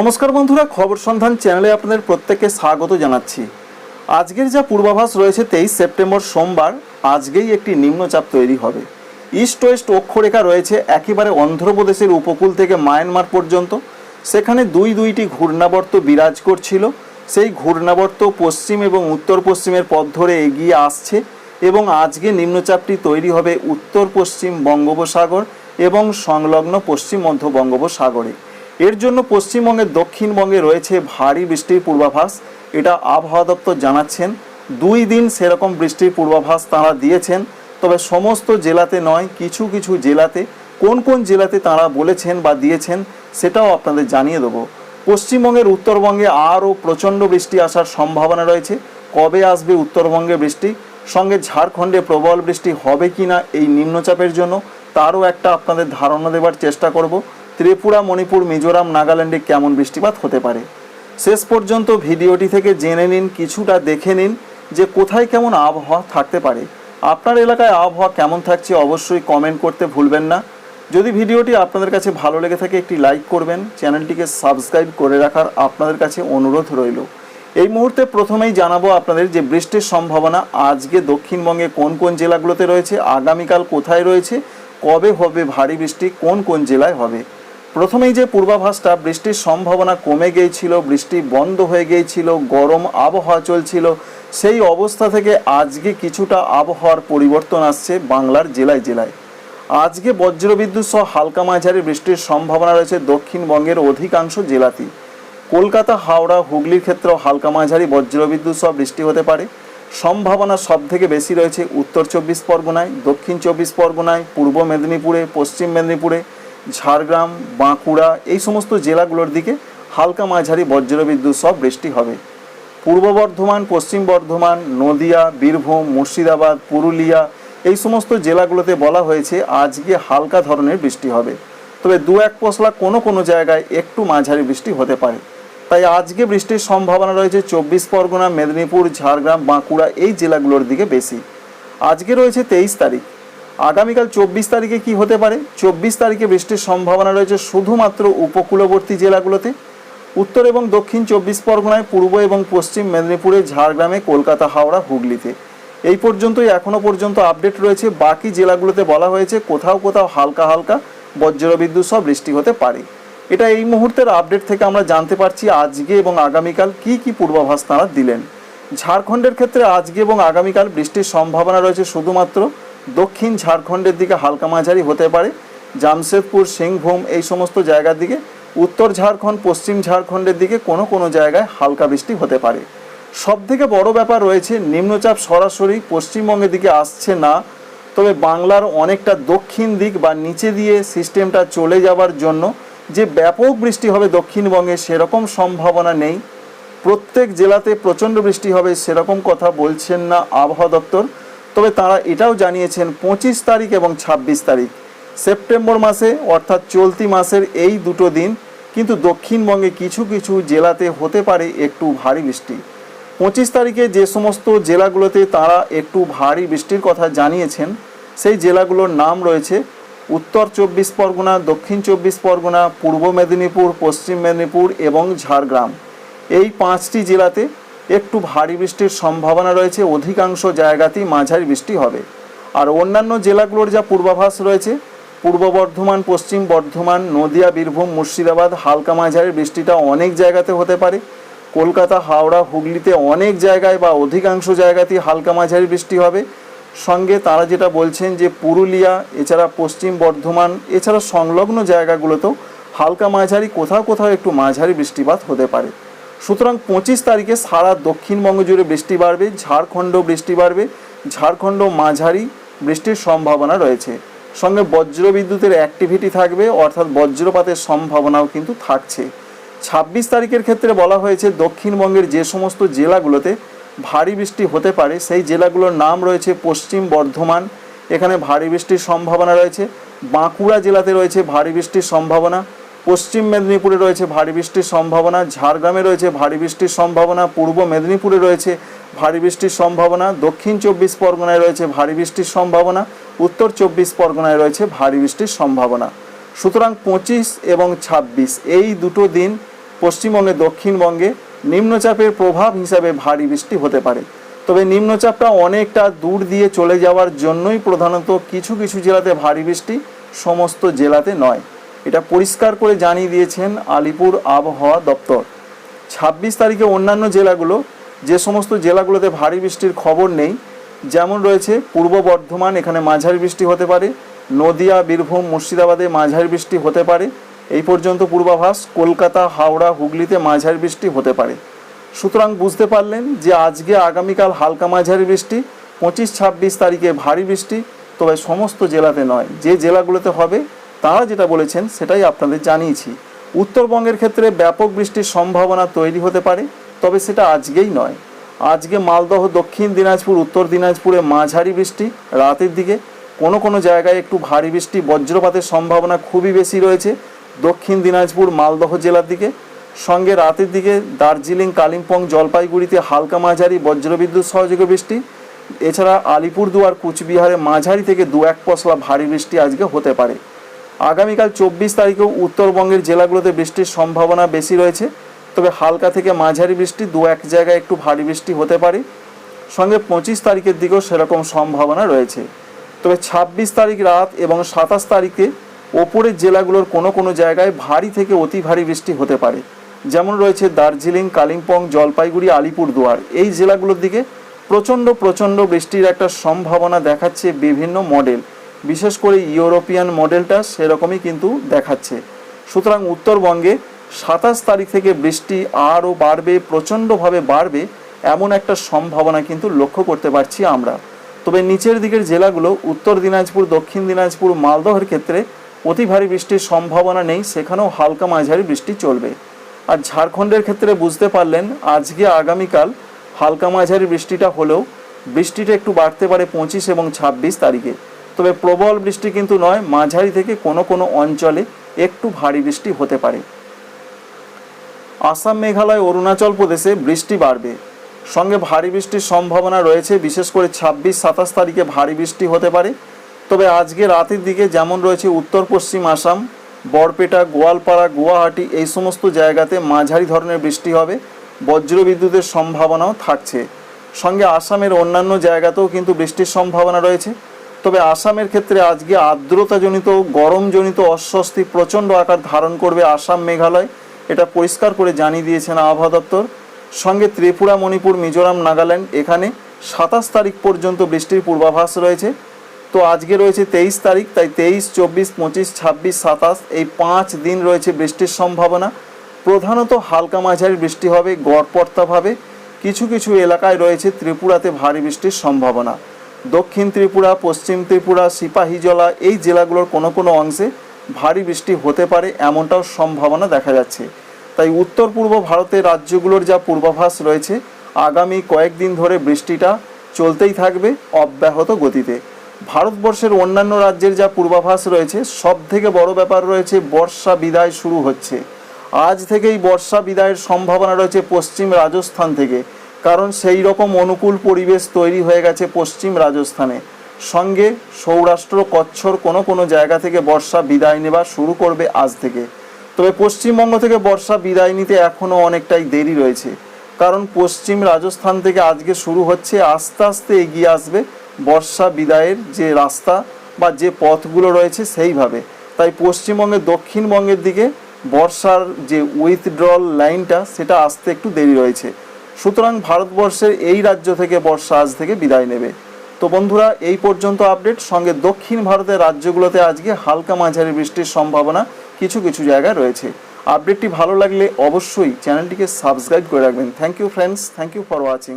নমস্কার বন্ধুরা, খবর সন্ধান চ্যানেলে আপনাদের প্রত্যেককে স্বাগত জানাচ্ছি। আজকের যা পূর্বাভাস রয়েছে তেইশ সেপ্টেম্বর সোমবার, আজকেই একটি নিম্নচাপ তৈরি হবে। ইস্ট ওয়েস্ট অক্ষরেখা রয়েছে একেবারে অন্ধ্রপ্রদেশের উপকূল থেকে মায়ানমার পর্যন্ত। সেখানে দুই দুইটি ঘূর্ণাবর্ত বিরাজ করছিল। সেই ঘূর্ণাবর্ত পশ্চিম এবং উত্তর পশ্চিমের পথ ধরে এগিয়ে আসছে এবং আজকে নিম্নচাপটি তৈরি হবে উত্তর পশ্চিম বঙ্গোপসাগর এবং সংলগ্ন পশ্চিম মধ্য বঙ্গোপসাগরে। এর জন্য পশ্চিমবঙ্গের দক্ষিণবঙ্গে রয়েছে ভারী বৃষ্টির পূর্বাভাস। এটা আবহাওয়া দপ্তর জানাচ্ছেন। দুই দিন সেরকম বৃষ্টির পূর্বাভাস তারা দিয়েছেন। তবে সমস্ত জেলাতে নয়, কিছু কিছু জেলাতে কোন কোন জেলাতে তারা বলেছেন বা দিয়েছেন সেটাও আপনাদের জানিয়ে দেবো। পশ্চিমবঙ্গের উত্তরবঙ্গে আরও প্রচণ্ড বৃষ্টি আসার সম্ভাবনা রয়েছে। কবে আসবে উত্তরবঙ্গে বৃষ্টি? সঙ্গে ঝাড়খণ্ডে প্রবল বৃষ্টি হবে কি না এই নিম্নচাপের জন্য তারও একটা আপনাদের ধারণা দেওয়ার চেষ্টা করব। ত্রিপুরা, মণিপুর, মিজোরাম, নাগাল্যান্ডে কেমন বৃষ্টিপাত হতে পারে? শেষ পর্যন্ত ভিডিওটি থেকে জেনে নিন, কিছুটা দেখে নিন যে কোথায় কেমন আবহাওয়া থাকতে পারে। আপনার এলাকায় আবহাওয়া কেমন থাকছে অবশ্যই কমেন্ট করতে ভুলবেন না। যদি ভিডিওটি আপনাদের কাছে ভালো লেগে থাকে, একটি লাইক করবেন, চ্যানেলটিকে সাবস্ক্রাইব করে রাখার আপনাদের কাছে অনুরোধ রইল। এই মুহূর্তে প্রথমেই জানাব আপনাদের যে বৃষ্টির সম্ভাবনা, আজকে দক্ষিণবঙ্গে কোন কোন জেলাগুলোতে রয়েছে, আগামীকাল কোথায় রয়েছে, কবে হবে ভারী বৃষ্টি, কোন কোন জেলায় হবে। প্রথমেই যে পূর্বাভাসটা, বৃষ্টির সম্ভাবনা কমে গিয়েছিল, বৃষ্টি বন্ধ হয়ে গিয়েছিল, গরম আবহাওয়া চলছিল, সেই অবস্থা থেকে আজকে কিছুটা আবহাওয়ার পরিবর্তন আসছে বাংলার জেলায় জেলায়। আজকে বজ্রবিদ্যুৎ সহ হালকা মাঝারি বৃষ্টির সম্ভাবনা রয়েছে দক্ষিণবঙ্গের অধিকাংশ জেলাতেই। কলকাতা, হাওড়া, হুগলির ক্ষেত্রেও হালকা মাঝারি বজ্রবিদ্যুৎ সহ বৃষ্টি হতে পারে। সম্ভাবনা সব থেকে বেশি রয়েছে উত্তর চব্বিশ পরগনায়, দক্ষিণ চব্বিশ পরগনায়, পূর্ব মেদিনীপুরে, পশ্চিম মেদিনীপুরে ঝাড়গ্রাম, বাঁকুড়া, এই সমস্ত জেলাগুলোর দিকে হালকা মাঝারি বজ্রবিদ্যুৎ সব বৃষ্টি হবে। পূর্ব বর্ধমান, পশ্চিম বর্ধমান, নদিয়া, বীরভূম, মুর্শিদাবাদ, পুরুলিয়া, এই সমস্ত জেলাগুলোতে বলা হয়েছে আজকে হালকা ধরনের বৃষ্টি হবে। তবে দু এক পশলা কোনো কোনো জায়গায় একটু মাঝারি বৃষ্টি হতে পারে। তাই আজকে বৃষ্টির সম্ভাবনা রয়েছে চব্বিশ পরগনা, মেদিনীপুর, ঝাড়গ্রাম, বাঁকুড়া এই জেলাগুলোর দিকে বেশি। আজকে রয়েছে তেইশ তারিখ। আগামীকাল চব্বিশ তারিখে কি হতে পারে? চব্বিশ তারিখে বৃষ্টির সম্ভাবনা রয়েছে শুধুমাত্র উপকূলবর্তী জেলাগুলোতে। উত্তর এবং দক্ষিণ চব্বিশ পরগনায়, পূর্ব এবং পশ্চিম মেদিনীপুরে, ঝাড়গ্রামে, কলকাতা, হাওড়া, হুগলিতে। এই পর্যন্তই এখনও পর্যন্ত আপডেট রয়েছে। বাকি জেলাগুলোতে বলা হয়েছে কোথাও কোথাও হালকা হালকা বজ্রবিদ্যুৎ সহ বৃষ্টি হতে পারে। এটা এই মুহূর্তের আপডেট থেকে আমরা জানতে পারছি আজকে এবং আগামীকাল কি কি পূর্বাভাস তারা দিলেন। ঝাড়খণ্ডের ক্ষেত্রে আজকে এবং আগামীকাল বৃষ্টির সম্ভাবনা রয়েছে শুধুমাত্র দক্ষিণ ঝাড়খণ্ডের দিকে হালকা মাঝারি হতে পারে। জামশেদপুর, সিংভূম এই সমস্ত জায়গার দিকে। উত্তর ঝাড়খণ্ড, পশ্চিম ঝাড়খণ্ডের দিকে কোনো কোনো জায়গায় হালকা বৃষ্টি হতে পারে। সব থেকে বড় ব্যাপার রয়েছে, নিম্নচাপ সরাসরি পশ্চিমবঙ্গের দিকে আসছে না। তবে বাংলার অনেকটা দক্ষিণ দিক বা নিচে দিয়ে সিস্টেমটা চলে যাওয়ার জন্য যে ব্যাপক বৃষ্টি হবে দক্ষিণবঙ্গে সেরকম সম্ভাবনা নেই। প্রত্যেক জেলাতে প্রচণ্ড বৃষ্টি হবে সেরকম কথা বলছেন না আবহাওয়া দপ্তর। তবে তারা এটাও জানিয়েছেন পঁচিশ তারিখ এবং ছাব্বিশ তারিখ। সেপ্টেম্বর মাসে অর্থাৎ চলতি মাসের এই দুটো দিন কিন্তু দক্ষিণবঙ্গে কিছু কিছু জেলাতে হতে পারে একটু ভারী বৃষ্টি। পঁচিশ তারিখে যে সমস্ত জেলাগুলোতে তারা একটু ভারী বৃষ্টির কথা জানিয়েছেন, সেই জেলাগুলোর নাম রয়েছে উত্তর চব্বিশ পরগনা, দক্ষিণ চব্বিশ পরগনা, পূর্ব মেদিনীপুর, পশ্চিম মেদিনীপুর এবং ঝাড়গ্রাম। এই পাঁচটি জেলাতে একটু ভারী বৃষ্টির সম্ভাবনা রয়েছে, অধিকাংশ জায়গাতেই মাঝারি বৃষ্টি হবে। আর অন্যান্য জেলাগুলোর যা পূর্বাভাস রয়েছে, পূর্ব বর্ধমান, পশ্চিম বর্ধমান, নদিয়া, বীরভূম, মুর্শিদাবাদ, হালকা মাঝারি বৃষ্টিটা অনেক জায়গাতে হতে পারে। কলকাতা, হাওড়া, হুগলিতে অনেক জায়গায় বা অধিকাংশ জায়গাতেই হালকা মাঝারি বৃষ্টি হবে। সঙ্গে তারা যেটা বলছেন যে পুরুলিয়া, এছাড়া পশ্চিম বর্ধমান, এছাড়া সংলগ্ন জায়গাগুলোতেও হালকা মাঝারি, কোথাও কোথাও একটু মাঝারি বৃষ্টিপাত হতে পারে। সুতরাং পঁচিশ তারিখে সারা দক্ষিণবঙ্গ জুড়ে বৃষ্টি বাড়বে, ঝাড়খণ্ড বৃষ্টি বাড়বে, ঝাড়খণ্ড মাঝারি বৃষ্টির সম্ভাবনা রয়েছে। সঙ্গে বজ্রবিদ্যুতের অ্যাক্টিভিটি থাকবে, অর্থাৎ বজ্রপাতের সম্ভাবনাও কিন্তু থাকছে। ছাব্বিশ তারিখের ক্ষেত্রে বলা হয়েছে, দক্ষিণবঙ্গের যে সমস্ত জেলাগুলোতে ভারী বৃষ্টি হতে পারে, সেই জেলাগুলোর নাম রয়েছে পশ্চিম বর্ধমান, এখানে ভারী বৃষ্টির সম্ভাবনা রয়েছে। বাঁকুড়া জেলাতে রয়েছে ভারী বৃষ্টির সম্ভাবনা। পশ্চিম মেদিনীপুরে রয়েছে ভারী বৃষ্টির সম্ভাবনা, ঝাড়গ্রামে রয়েছে ভারী বৃষ্টির সম্ভাবনা, পূর্ব মেদিনীপুরে রয়েছে ভারী বৃষ্টির সম্ভাবনা, দক্ষিণ চব্বিশ পরগনায় রয়েছে ভারী বৃষ্টির সম্ভাবনা, উত্তর চব্বিশ পরগনায় রয়েছে ভারী বৃষ্টির সম্ভাবনা। সুতরাং পঁচিশ এবং ছাব্বিশ, এই দুটো দিন পশ্চিমবঙ্গে, দক্ষিণবঙ্গে নিম্নচাপের প্রভাব হিসাবে ভারী বৃষ্টি হতে পারে। তবে নিম্নচাপটা অনেকটা দূর দিয়ে চলে যাওয়ার জন্যই প্রধানত কিছু কিছু জেলাতে ভারী বৃষ্টি, সমস্ত জেলাতে নয়। এটা পরিষ্কার করে জানিয়ে দিয়েছেন আলিপুর আবহাওয়া দপ্তর। ছাব্বিশ তারিখে অন্যান্য জেলাগুলো, যে সমস্ত জেলাগুলোতে ভারী বৃষ্টির খবর নেই, যেমন রয়েছে পূর্ব বর্ধমান, এখানে মাঝারি বৃষ্টি হতে পারে, নদিয়া, বীরভূম, মুর্শিদাবাদে মাঝারি বৃষ্টি হতে পারে, এই পর্যন্ত পূর্বাভাস কলকাতা, হাওড়া, হুগলিতে মাঝারি বৃষ্টি হতে পারে। সুতরাং বুঝতে পারলেন যে আজকে আগামীকাল হালকা মাঝারি বৃষ্টি, পঁচিশ ছাব্বিশ তারিখে ভারী বৃষ্টি, তবে সমস্ত জেলাতে নয়। যে জেলাগুলোতে হবে তারা যেটা বলেছেন সেটাই আপনাদের জানিয়েছি। উত্তরবঙ্গের ক্ষেত্রে ব্যাপক বৃষ্টির সম্ভাবনা তৈরি হতে পারে, তবে সেটা আজকেই নয়। আজকে মালদহ, দক্ষিণ দিনাজপুর, উত্তর দিনাজপুরে মাঝারি বৃষ্টি, রাতের দিকে কোনো কোনো জায়গায় একটু ভারী বৃষ্টি, বজ্রপাতের সম্ভাবনা খুবই বেশি রয়েছে দক্ষিণ দিনাজপুর, মালদহ জেলার দিকে। সঙ্গে রাতের দিকে দার্জিলিং, কালিম্পং, জলপাইগুড়িতে হালকা মাঝারি বজ্রবিদ্যুৎ সহযোগে বৃষ্টি। এছাড়া আলিপুরদুয়ার, কুচবিহারে মাঝারি থেকে দু এক পশলা ভারী বৃষ্টি আজকে হতে পারে। আগামীকাল চব্বিশ তারিখেও উত্তরবঙ্গের জেলাগুলোতে বৃষ্টির সম্ভাবনা বেশি রয়েছে। তবে হালকা থেকে মাঝারি বৃষ্টি দু এক জায়গায় একটু ভারী বৃষ্টি হতে পারে। সঙ্গে পঁচিশ তারিখের দিকেও সেরকম সম্ভাবনা রয়েছে। তবে ছাব্বিশ তারিখ রাত এবং সাতাশ তারিখে ওপরের জেলাগুলোর কোনো কোনো জায়গায় ভারী থেকে অতি ভারী বৃষ্টি হতে পারে। যেমন রয়েছে দার্জিলিং, কালিম্পং, জলপাইগুড়ি, আলিপুরদুয়ার। এই জেলাগুলোর দিকে প্রচণ্ড প্রচণ্ড বৃষ্টির একটা সম্ভাবনা দেখাচ্ছে বিভিন্ন মডেল। বিশেষ করে ইউরোপিয়ান মডেলটা সেরকমই কিন্তু দেখাচ্ছে। সুতরাং উত্তরবঙ্গে সাতাশ তারিখ থেকে বৃষ্টি আরও বাড়বে, প্রচণ্ডভাবে বাড়বে এমন একটা সম্ভাবনা কিন্তু লক্ষ্য করতে পারছি আমরা। তবে নিচের দিকের জেলাগুলো, উত্তর দিনাজপুর, দক্ষিণ দিনাজপুর, মালদহের ক্ষেত্রে অতি ভারী বৃষ্টির সম্ভাবনা নেই, সেখানেও হালকা মাঝারি বৃষ্টি চলবে। আর ঝাড়খণ্ডের ক্ষেত্রে বুঝতে পারলেন, আজকে আগামীকাল হালকা মাঝারি বৃষ্টিটা হলেও বৃষ্টিটা একটু বাড়তে পারে পঁচিশ এবং ছাব্বিশ তারিখে। তবে প্রবল বৃষ্টি কিন্তু নয়, মাঝারি থেকে কোনো কোনো অঞ্চলে একটু ভারী বৃষ্টি হতে পারে। আসাম, মেঘালয়, অরুণাচল প্রদেশে বৃষ্টি বাড়বে। সঙ্গে ভারী বৃষ্টির সম্ভাবনা রয়েছে, বিশেষ করে ছাব্বিশ, সাতাশ তারিখে ভারী বৃষ্টি হতে পারে। তবে আজকে রাতের দিকে যেমন রয়েছে উত্তর, পশ্চিম আসাম, বরপেটা, গোয়ালপাড়া, গুয়াহাটি, এই সমস্ত জায়গাতে মাঝারি ধরনের বৃষ্টি হবে। বজ্রবিদ্যুতের সম্ভাবনাও থাকছে। সঙ্গে আসামের অন্যান্য জায়গাতেও কিন্তু বৃষ্টির সম্ভাবনা রয়েছে। তবে আসামের ক্ষেত্রে আজকে আর্দ্রতাজনিত, গরমজনিত অস্বস্তি প্রচণ্ড আকার ধারণ করবে আসাম মেঘালয়। এটা পরিষ্কার করে জানিয়ে দিয়েছেন আবহাওয়া দপ্তর। সঙ্গে ত্রিপুরা, মণিপুর, মিজোরাম, নাগাল্যান্ড, এখানে সাতাশ তারিখ পর্যন্ত বৃষ্টির পূর্বাভাস রয়েছে। তো আজকে রয়েছে তেইশ তারিখ, তাই তেইশ, চব্বিশ, পঁচিশ, ছাব্বিশ, সাতাশ, এই পাঁচ দিন রয়েছে বৃষ্টির সম্ভাবনা। প্রধানত হালকা মাঝারি বৃষ্টি হবে গড়পড়তাভাবে কিছু কিছু এলাকায় রয়েছে ত্রিপুরাতে ভারী বৃষ্টির সম্ভাবনা। দক্ষিণ ত্রিপুরা, পশ্চিম ত্রিপুরা সিপাহীজলা এই জেলাগুলোর কোনো কোনো অংশে ভারী বৃষ্টি হতে পারে এমনটাও সম্ভাবনা দেখা যাচ্ছে। তাই উত্তর পূর্ব ভারতের রাজ্যগুলোর যা পূর্বাভাস রয়েছে, আগামী কয়েকদিন ধরে বৃষ্টিটা চলতেই থাকবে অব্যাহত গতিতে। ভারতবর্ষের অন্যান্য রাজ্যের যা পূর্বাভাস রয়েছে সব থেকে বড় ব্যাপার রয়েছে বর্ষা বিদায় শুরু হচ্ছে। আজ থেকেই বর্ষা বিদায়ের সম্ভাবনা রয়েছে পশ্চিম রাজস্থান থেকে। কারণ সেই রকম অনুকূল পরিবেশ তৈরি হয়ে গেছে পশ্চিম রাজস্থানে। সঙ্গে সৌরাষ্ট্র কচ্ছর কোনো কোনো জায়গা থেকে বর্ষা বিদায় নেওয়া শুরু করবে আজ থেকে। তবে পশ্চিমবঙ্গ থেকে বর্ষা বিদায় নিতে এখনও অনেকটাই দেরি রয়েছে। কারণ পশ্চিম রাজস্থান থেকে আজকে শুরু হচ্ছে আস্তে আস্তে এগিয়ে আসবে বর্ষা বিদায়ের যে রাস্তা বা যে পথগুলো রয়েছে সেইভাবে। তাই পশ্চিমবঙ্গের দক্ষিণবঙ্গের দিকে বর্ষার যে উইথড্রল লাইনটা সেটা আসতে একটু দেরি রয়েছে। সুতরাং ভারতবর্ষের এই রাজ্য থেকে বর্ষা আজ থেকে বিদায় নেবে। তো বন্ধুরা, এই পর্যন্ত আপডেট। সঙ্গে দক্ষিণ ভারতের রাজ্যগুলোতে আজকে হালকা মাঝারি বৃষ্টির সম্ভাবনা কিছু কিছু জায়গায় রয়েছে। আপডেটটি ভালো লাগলে অবশ্যই চ্যানেলটিকে সাবস্ক্রাইব করে রাখবেন। Thank you friends thank you for watching